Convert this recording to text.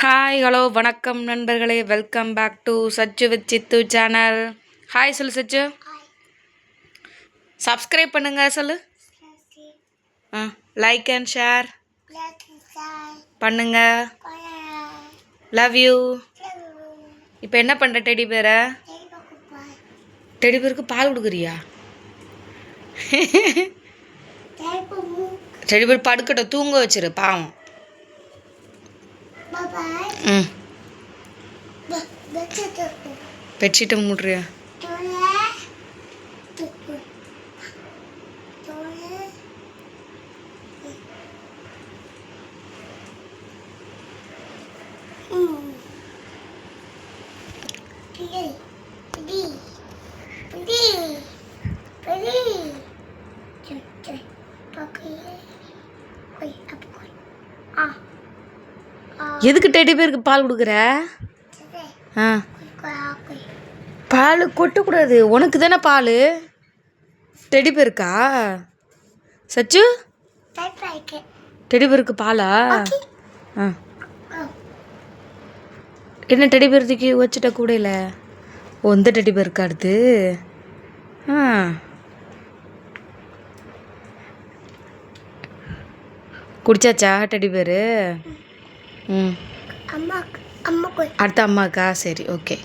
Hi hello வணக்கம் நண்பர்களே. Welcome back to Sachu with Sidhu channel hi சொல்லு Sachu subscribe பண்ணுங்க சொல்லு. ஆ லைக் அண்ட் ஷேர் பண்ணுங்க. லவ் யூ இப்போ என்ன பண்ணுற டெடி பேரை டெடி பேருக்கு பால் கொடுக்குறியா? டெடி பேர் படுக்கட்டும் தூங்க வச்சிரு பாவம். ம் பெட்ஷீட்டை மூடுறியா எதுக்கு டெடி பேருக்கு பால் கொடுக்குற? ஆ. பால் கொட்டக்கூடாது. உனக்கு தானே பால்? டெடி பேருக்கா? சச்சு? டெடி பேருக்கு பாலா? ஆ. என்ன டெடி பேர் தூக்கி வச்சுட்ட கூடையில்? ஓ இந்த டெடி பேருக்கா அடுத்து? ஆ. குடிச்சாச்சா டெடி பேர்? அம்மா அம்மா அடுத்த அம்மாக்கா? சரி ஓகே.